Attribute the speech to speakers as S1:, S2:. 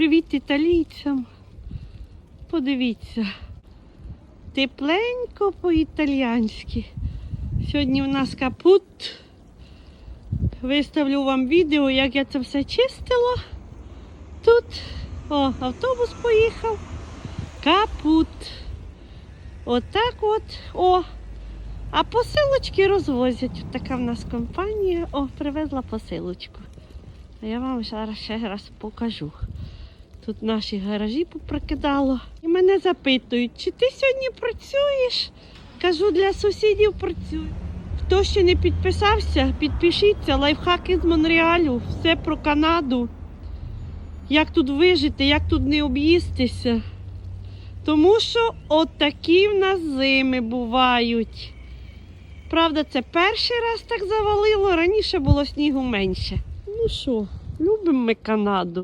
S1: Привіт італійцям. Подивіться. Тепленько по-італійськи. Сьогодні в нас капут. Виставлю вам відео, як я це все чистила. Тут о, автобус поїхав. Капут. Отак от. О. А посилочки розвозять. Така в нас компанія. О, привезла посилочку. Я вам зараз ще раз покажу. Тут наші гаражі попрокидало. І мене запитують, чи ти сьогодні працюєш? Кажу, для сусідів працюю. Хто ще не підписався, підпишіться. Лайфхаки з Монреалю, все про Канаду. Як тут вижити, як тут не об'їстися. Тому що отакі в нас зими бувають. Правда, це перший раз так завалило, раніше було снігу менше. Ну що, любимо ми Канаду.